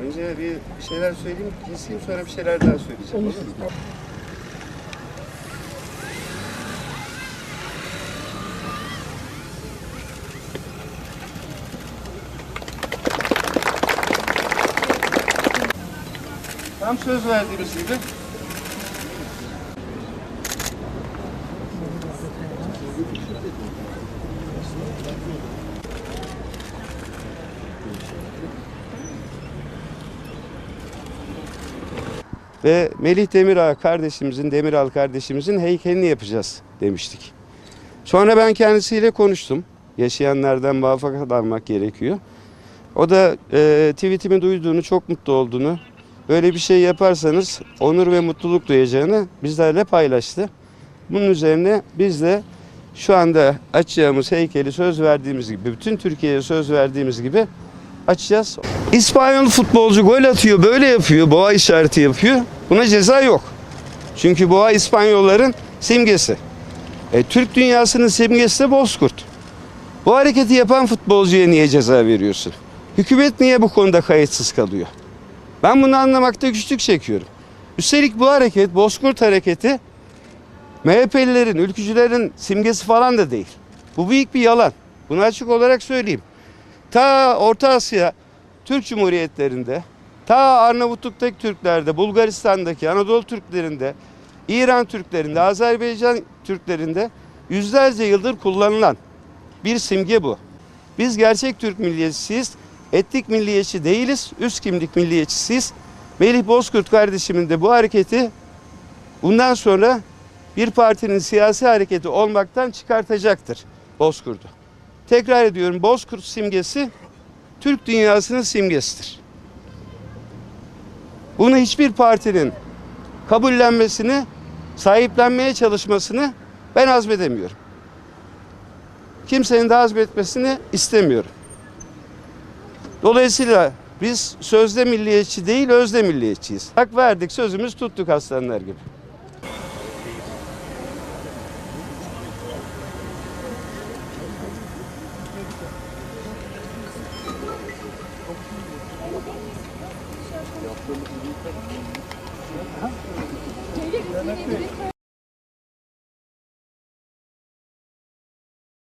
Önce bir bir şeyler söyleyeyim, keseyim sonra bir şeyler daha söyleyeceğim. Olur mu? Tam söz verdiğimiz gibi ve Melih Demiral kardeşimizin, Demiral kardeşimizin heykelini yapacağız demiştik. Sonra ben kendisiyle konuştum. Yaşayanlardan muvaffakat almak gerekiyor. O da e, tweetimi duyduğunu, çok mutlu olduğunu, böyle bir şey yaparsanız onur ve mutluluk duyacağını bizlerle paylaştı. Bunun üzerine biz de şu anda açacağımız heykeli söz verdiğimiz gibi, bütün Türkiye'ye söz verdiğimiz gibi açacağız. İspanyol futbolcu gol atıyor, böyle yapıyor, boğa işareti yapıyor. Buna ceza yok. Çünkü boğa İspanyolların simgesi. E, Türk dünyasının simgesi de bozkurt. Bu hareketi yapan futbolcuya niye ceza veriyorsun? Hükümet niye bu konuda kayıtsız kalıyor? Ben bunu anlamakta güçlük çekiyorum. Üstelik bu hareket, bozkurt hareketi MHP'lilerin, ülkücülerin simgesi falan da değil. Bu büyük bir yalan. Bunu açık olarak söyleyeyim. Ta Orta Asya, Türk Cumhuriyetlerinde, ta Arnavutluk'taki Türklerde, Bulgaristan'daki Anadolu Türklerinde, İran Türklerinde, Azerbaycan Türklerinde yüzlerce yıldır kullanılan bir simge bu. Biz gerçek Türk milliyetçisiyiz. Etnik milliyetçi değiliz. Üst kimlik milliyetçisiyiz. Melih Bozkurt kardeşimin de bu hareketi bundan sonra bir partinin siyasi hareketi olmaktan çıkartacaktır Bozkurt'u. Tekrar ediyorum Bozkurt simgesi Türk dünyasının simgesidir. Bunu hiçbir partinin kabullenmesini, sahiplenmeye çalışmasını ben azmedemiyorum. Kimsenin de azmetmesini istemiyorum. Dolayısıyla biz sözde milliyetçi değil, özde milliyetçiyiz. Hak verdik, sözümüz tuttuk aslanlar gibi. Yaptığımız gibi. Geri gitmeyi